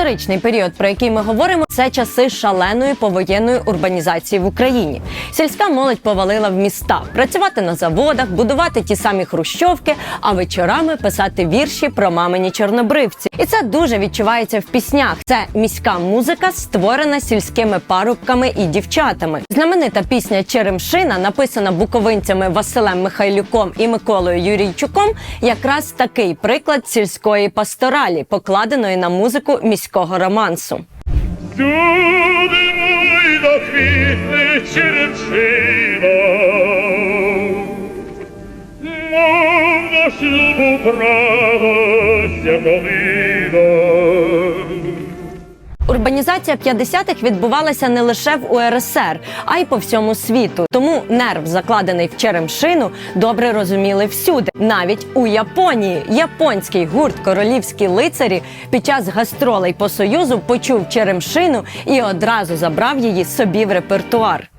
Історичний період, про який ми говоримо, це часи шаленої повоєнної урбанізації в Україні. Сільська молодь повалила в міста, працювати на заводах, будувати ті самі хрущовки, а вечорами писати вірші про мамині чорнобривці. І це дуже відчувається в піснях. Це міська музика, створена сільськими парубками і дівчатами. Знаменита пісня Черемшина, написана буковинцями Василем Михайлюком і Миколою Юрійчуком, якраз такий приклад сільської пасторалі, покладеної на музику міського романсу. Мов на шлюбу право долина. Урбанізація 50-х відбувалася не лише в УРСР, а й по всьому світу. Тому нерв, закладений в черемшину, добре розуміли всюди, навіть у Японії. Японський гурт Королівські лицарі під час гастролей по союзу почув черемшину і одразу забрав її собі в репертуар.